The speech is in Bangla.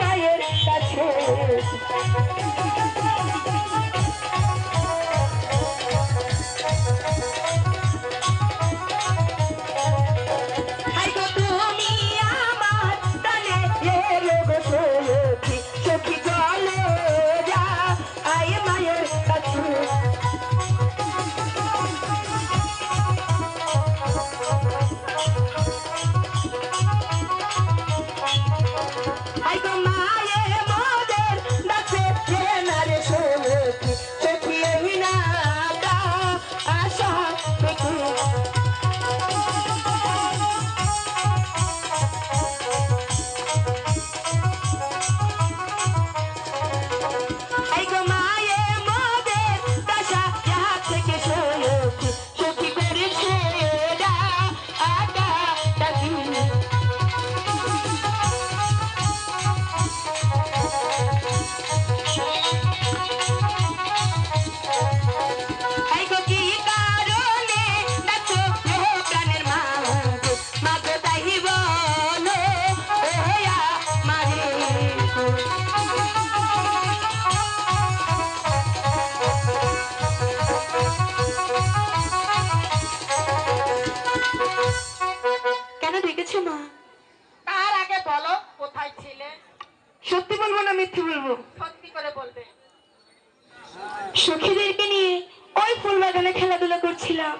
মায়ের কাছে। I come ডেকেছে না তার আগে বলো কোথায় ছিলে? সত্যি বলব না মিথ্যে বলব? সত্যি করে বলবে। সখীদেরকে নিয়ে ওই ফুল বাগানে খেলাধুলা করছিলাম।